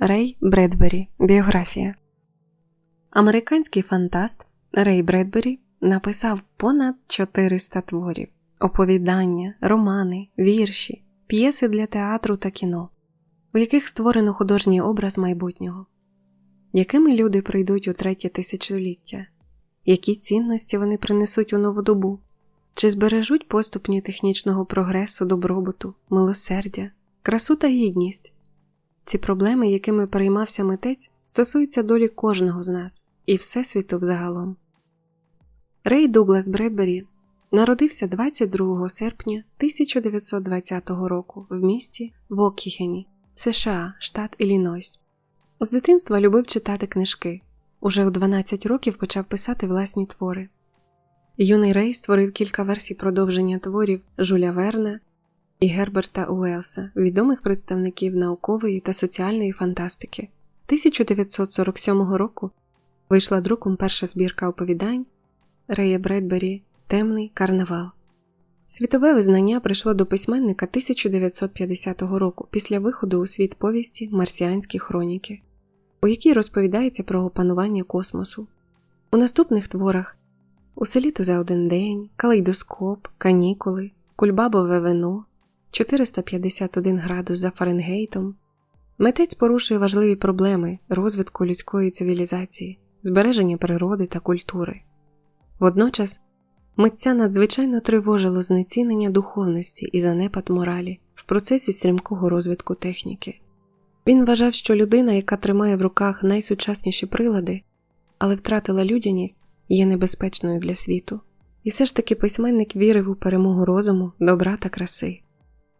Рей Бредбері. Біографія Американський фантаст Рей Бредбері написав понад 400 творів, оповідання, романи, вірші, п'єси для театру та кіно, у яких створено художній образ майбутнього. Якими люди прийдуть у третє тисячоліття? Які цінності вони принесуть у нову добу? Чи збережуть поступні технічного прогресу, добробуту, милосердя, красу та гідність? Ці проблеми, якими переймався митець, стосуються долі кожного з нас і Всесвіту взагалом. Рей Дуглас Бредбері народився 22 серпня 1920 року в місті Вокігені, США, штат Іллінойс. З дитинства любив читати книжки. Уже у 12 років почав писати власні твори. Юний Рей створив кілька версій продовження творів Жуля Верна і Герберта Уелса, відомих представників наукової та соціальної фантастики. 1947 року вийшла друком перша збірка оповідань Рея Бредбері Темний карнавал. Світове визнання прийшло до письменника 1950 року після виходу у світ повісті Марсіанські хроніки, у якій розповідається про опанування космосу. У наступних творах у селіто за один день, калейдоскоп, канікули, кульбабове вино, 451 градус за Фаренгейтом. Митець порушує важливі проблеми розвитку людської цивілізації, збереження природи та культури. Водночас митця надзвичайно тривожило знецінення духовності і занепад моралі в процесі стрімкого розвитку техніки. Він вважав, що людина, яка тримає в руках найсучасніші прилади, але втратила людяність, є небезпечною для світу. І все ж таки письменник вірив у перемогу розуму, добра та краси.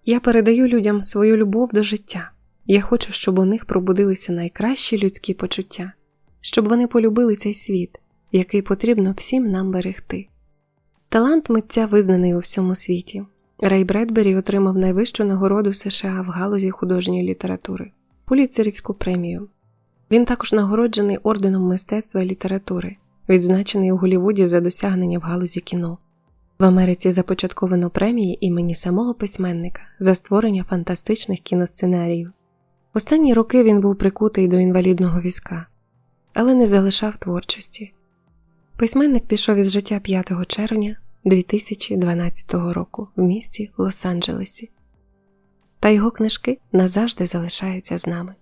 Я передаю людям свою любов до життя. Я хочу, щоб у них пробудилися найкращі людські почуття, щоб вони полюбили цей світ, який потрібно всім нам берегти. Талант митця визнаний у всьому світі. Рей Бредбері отримав найвищу нагороду США в галузі художньої літератури Пуліцерівську премію. Він також нагороджений орденом мистецтва і літератури, відзначений у Голлівуді за досягнення в галузі кіно. В Америці започатковано премії імені самого письменника за створення фантастичних кіносценаріїв. Останні роки він був прикутий до інвалідного візка, але не залишав творчості. Письменник пішов із життя 5 червня 2012 року в місті Лос-Анджелесі, та його книжки назавжди залишаються з нами.